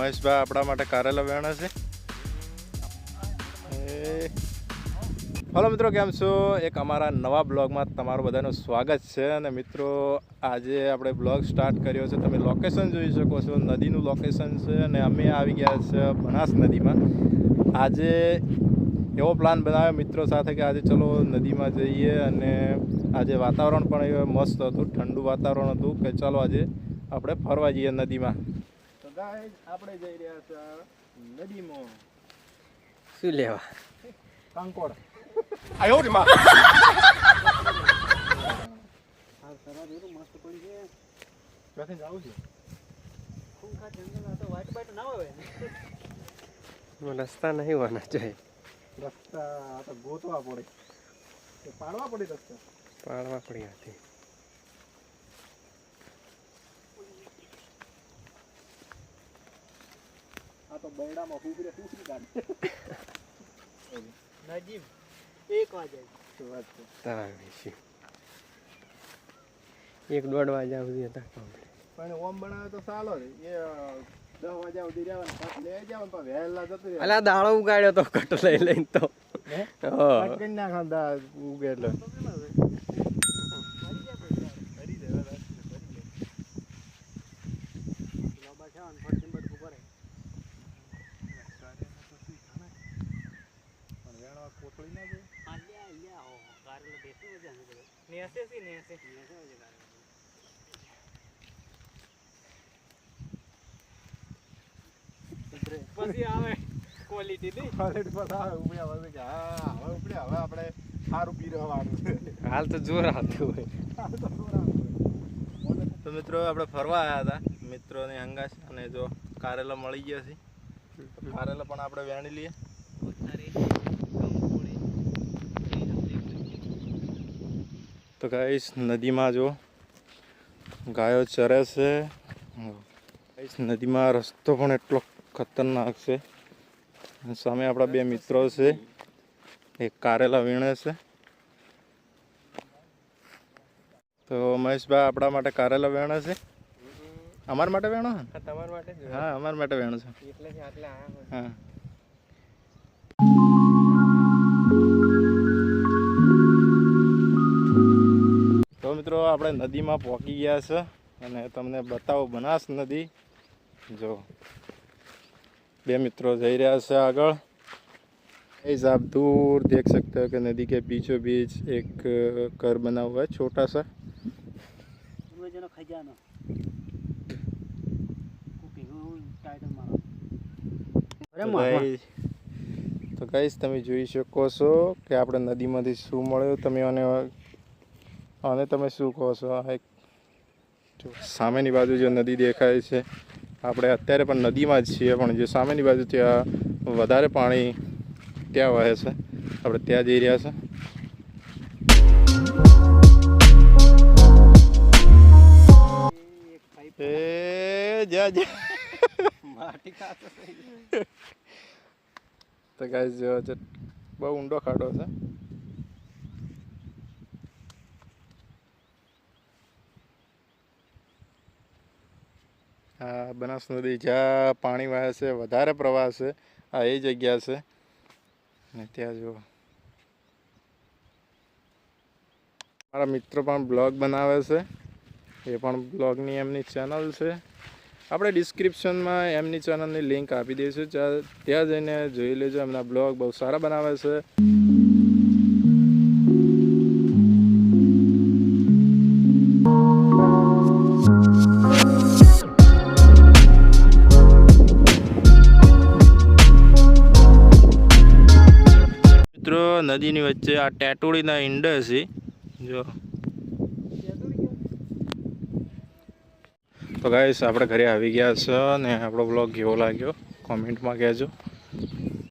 મહેશભાઈ આપણા માટે કારેલા વેણા છે. હલો મિત્રો, કેમ છો? એક અમારા નવા બ્લોગમાં તમારું બધાનું સ્વાગત છે અને મિત્રો, આજે આપણે બ્લોગ સ્ટાર્ટ કર્યો છે. તમે લોકેશન જોઈ શકો છો, નદીનું લોકેશન છે અને અમે આવી ગયા છે બનાસ નદીમાં. આજે એવો પ્લાન બનાવ્યો મિત્રો સાથે કે આજે ચલો નદીમાં જઈએ અને આજે વાતાવરણ પણ મસ્ત હતું, ઠંડુ વાતાવરણ હતું કે ચાલો આજે આપણે ફરવા જઈએ નદીમાં. તો ગાઈસ આપણે જઈ રહ્યા છે નદીમાં. શું લેવા? કાંકોડ ક્યાંથી જાવ છે? રસ્તા નહીં હોવાના જોઈએ. રસ્તા આ તો ગોતવા પડે. કે પાડવા પડે રસ્તા? પાડવા પડી હતી આ તો બરડામાં ઉભરે હુકરી કાઢે. નજીબ એક વાગે શું વાત છે? એક દોઢ વાગ્યા સુધી હતા પણ ઓમ બનાવે તો સાલો જ એ દસ વાગ્યા સુધી રહેવાનું લઈ જાવ પણ વહેલા જતું અલા દાળો ઉગાડ્યો તો કટ લઈ લઈને તો. કટ કરી નાખો દા ઉગે એટલે પણ વેણવા કોથળી ના જાય હા હવે આપણે સારું પી રહેવાનું હાલ તો જોર આવતું હોય. મિત્રો આપણે ફરવા આવ્યા હતા. મિત્રોની અંગાશ અને જો કારેલા મળી ગયા છે. કારેલા પણ આપણે વેણી લઈએ. તો ગાઈશ નદીમાં જો ગાયો ચરે છે. ગાઈશ નદીમાં રસ્તો પણ એટલો ખતરનાક છે. સામે આપણા બે મિત્રો છે. એક કારેલા વીણે છે. તો મહેશભાઈ આપણા માટે કારેલા વેણે છે. અમારા માટે વેણો છે? તમારા માટે હા અમારા માટે વેણો છે. હા. આપણે નદીમાં પહોંચી ગયા છે અને તમને બતાવો બનાસ નદી જો બે મિત્રો જઈ રહ્યા છે આગળ इस आप दूर देख सकते हो कि नदी के बीचों बीच एक अ, घर बना हुआ है छोटा सा જેનો ખજાનો કુકિંગ ટાઇટલ મારો તો guys- તો ગાઈસ તમે જોઈ શકો છો કે આપણે નદીમાંથી શું મળ્યું તમે આને આને તમે શું કહો છો? આ એક જો. સામેની બાજુ જે નદી દેખાય છે આપણે અત્યારે પણ નદીમાં જ છીએ પણ જે સામેની બાજુ ત્યાં વધારે પાણી ત્યાં વહે છે. આપણે ત્યાં જઈ રહ્યા છે. તો ગાય જો છે બહુ ઊંડો ખાડો છે. આ બનાસ નદી જ્યાં પાણી વહે છે, વધારે પ્રવાહ છે, આ એ જગ્યા છે. અને ત્યાં જુઓ. મારા મિત્રો પણ બ્લોગ બનાવે છે. એ પણ બ્લોગની એમની ચેનલ છે. આપણે ડિસ્ક્રિપ્શનમાં એમની ચેનલની લિંક આપી દઈશું. ત્યાં ત્યાં જઈને જોઈ લેજો. એમના બ્લોગ બહુ સારા બનાવે છે. નદીની વચ્ચે આ ટેટોડીના ઈંડા છે. જો. તો ગાઈસ આપણે ઘરે આવી ગયા છે અને આપણો બ્લોગ કેવો લાગ્યો? કોમેન્ટમાં કહેજો.